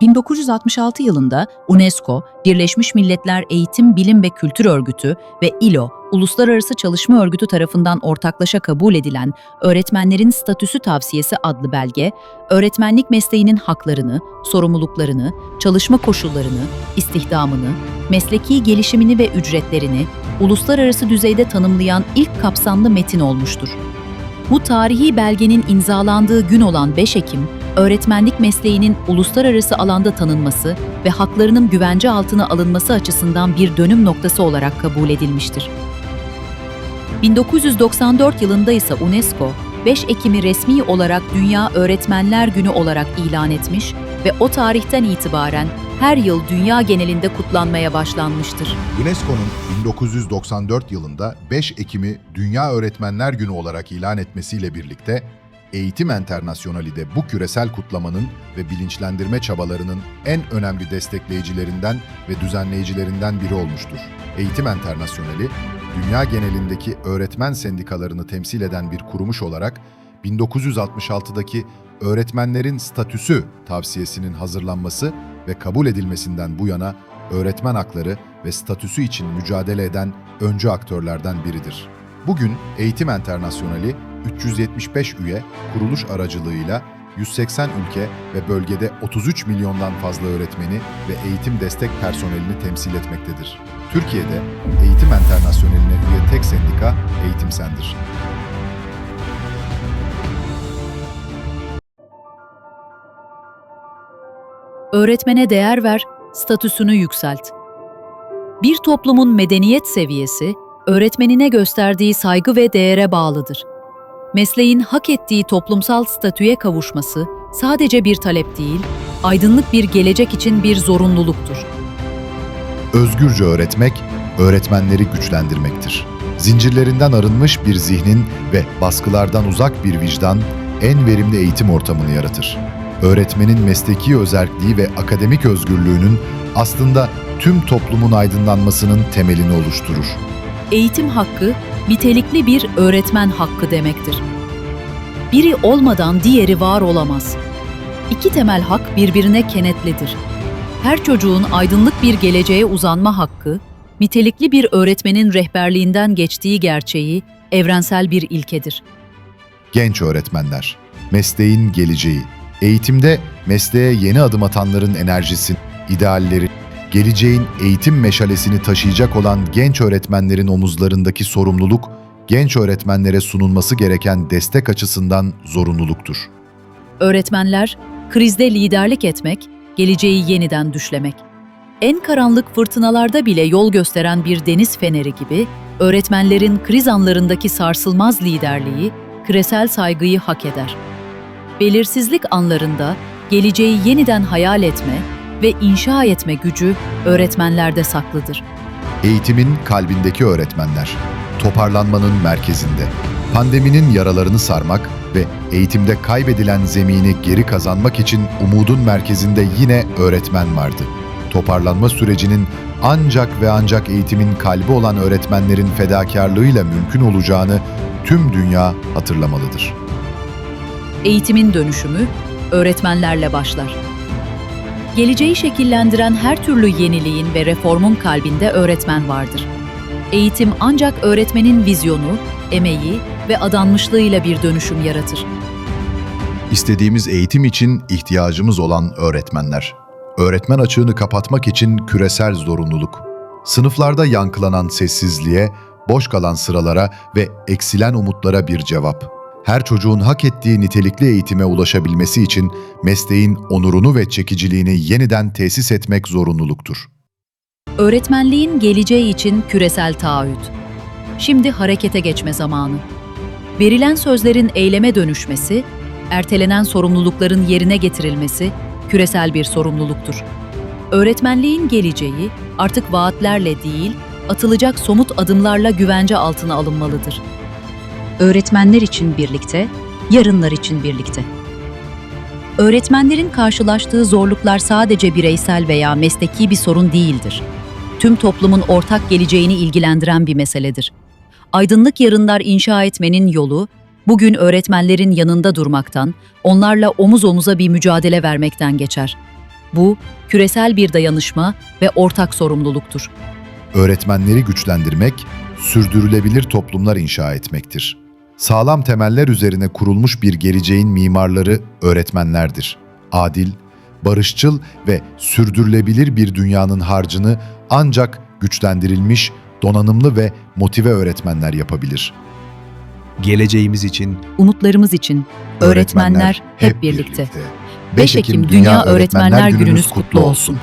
1966 yılında UNESCO, Birleşmiş Milletler Eğitim, Bilim ve Kültür Örgütü ve ILO, Uluslararası Çalışma Örgütü tarafından ortaklaşa kabul edilen Öğretmenlerin Statüsü Tavsiyesi adlı belge, öğretmenlik mesleğinin haklarını, sorumluluklarını, çalışma koşullarını, istihdamını, mesleki gelişimini ve ücretlerini uluslararası düzeyde tanımlayan ilk kapsamlı metin olmuştur. Bu tarihi belgenin imzalandığı gün olan 5 Ekim, öğretmenlik mesleğinin uluslararası alanda tanınması ve haklarının güvence altına alınması açısından bir dönüm noktası olarak kabul edilmiştir. 1994 yılında ise UNESCO, 5 Ekim'i resmi olarak Dünya Öğretmenler Günü olarak ilan etmiş ve o tarihten itibaren her yıl dünya genelinde kutlanmaya başlanmıştır. UNESCO'nun 1994 yılında 5 Ekim'i Dünya Öğretmenler Günü olarak ilan etmesiyle birlikte Eğitim Enternasyonali de bu küresel kutlamanın ve bilinçlendirme çabalarının en önemli destekleyicilerinden ve düzenleyicilerinden biri olmuştur. Eğitim Enternasyonali, dünya genelindeki öğretmen sendikalarını temsil eden bir kuruluş olarak 1966'daki Öğretmenlerin Statüsü tavsiyesinin hazırlanması ve kabul edilmesinden bu yana öğretmen hakları ve statüsü için mücadele eden öncü aktörlerden biridir. Bugün Eğitim Enternasyonali 375 üye kuruluş aracılığıyla 180 ülke ve bölgede 33 milyondan fazla öğretmeni ve eğitim destek personelini temsil etmektedir. Türkiye'de Eğitim Enternasyoneli'ne üye tek sendika Eğitim Sen'dir. Öğretmene değer ver, statüsünü yükselt. Bir toplumun medeniyet seviyesi, öğretmenine gösterdiği saygı ve değere bağlıdır. Mesleğin hak ettiği toplumsal statüye kavuşması sadece bir talep değil, aydınlık bir gelecek için bir zorunluluktur. Özgürce öğretmek, öğretmenleri güçlendirmektir. Zincirlerinden arınmış bir zihnin ve baskılardan uzak bir vicdan en verimli eğitim ortamını yaratır. Öğretmenin mesleki özelliği ve akademik özgürlüğünün aslında tüm toplumun aydınlanmasının temelini oluşturur. Eğitim hakkı, nitelikli bir öğretmen hakkı demektir. Biri olmadan diğeri var olamaz. İki temel hak birbirine kenetlidir. Her çocuğun aydınlık bir geleceğe uzanma hakkı, nitelikli bir öğretmenin rehberliğinden geçtiği gerçeği evrensel bir ilkedir. Genç öğretmenler, mesleğin geleceği. Eğitimde mesleğe yeni adım atanların enerjisi, idealleri, geleceğin eğitim meşalesini taşıyacak olan genç öğretmenlerin omuzlarındaki sorumluluk, genç öğretmenlere sunulması gereken destek açısından zorunluluktur. Öğretmenler, krizde liderlik etmek, geleceği yeniden düşlemek. En karanlık fırtınalarda bile yol gösteren bir deniz feneri gibi, öğretmenlerin kriz anlarındaki sarsılmaz liderliği, küresel saygıyı hak eder. Belirsizlik anlarında geleceği yeniden hayal etme ve inşa etme gücü öğretmenlerde saklıdır. Eğitimin kalbindeki öğretmenler, toparlanmanın merkezinde. Pandeminin yaralarını sarmak ve eğitimde kaybedilen zemini geri kazanmak için umudun merkezinde yine öğretmen vardı. Toparlanma sürecinin ancak ve ancak eğitimin kalbi olan öğretmenlerin fedakarlığıyla mümkün olacağını tüm dünya hatırlamalıdır. Eğitimin dönüşümü öğretmenlerle başlar. Geleceği şekillendiren her türlü yeniliğin ve reformun kalbinde öğretmen vardır. Eğitim ancak öğretmenin vizyonu, emeği ve adanmışlığıyla bir dönüşüm yaratır. İstediğimiz eğitim için ihtiyacımız olan öğretmenler. Öğretmen açığını kapatmak için küresel zorunluluk. Sınıflarda yankılanan sessizliğe, boş kalan sıralara ve eksilen umutlara bir cevap. Her çocuğun hak ettiği nitelikli eğitime ulaşabilmesi için mesleğin onurunu ve çekiciliğini yeniden tesis etmek zorunluluktur. Öğretmenliğin geleceği için küresel taahhüt. Şimdi harekete geçme zamanı. Verilen sözlerin eyleme dönüşmesi, ertelenen sorumlulukların yerine getirilmesi küresel bir sorumluluktur. Öğretmenliğin geleceği artık vaatlerle değil, atılacak somut adımlarla güvence altına alınmalıdır. Öğretmenler için birlikte, yarınlar için birlikte. Öğretmenlerin karşılaştığı zorluklar sadece bireysel veya mesleki bir sorun değildir. Tüm toplumun ortak geleceğini ilgilendiren bir meseledir. Aydınlık yarınlar inşa etmenin yolu, bugün öğretmenlerin yanında durmaktan, onlarla omuz omuza bir mücadele vermekten geçer. Bu, küresel bir dayanışma ve ortak sorumluluktur. Öğretmenleri güçlendirmek, sürdürülebilir toplumlar inşa etmektir. Sağlam temeller üzerine kurulmuş bir geleceğin mimarları öğretmenlerdir. Adil, barışçıl ve sürdürülebilir bir dünyanın harcını ancak güçlendirilmiş, donanımlı ve motive öğretmenler yapabilir. Geleceğimiz için Umutlarımız için öğretmenler hep birlikte. 5 5 Ekim Dünya Öğretmenler Gününüz kutlu olsun.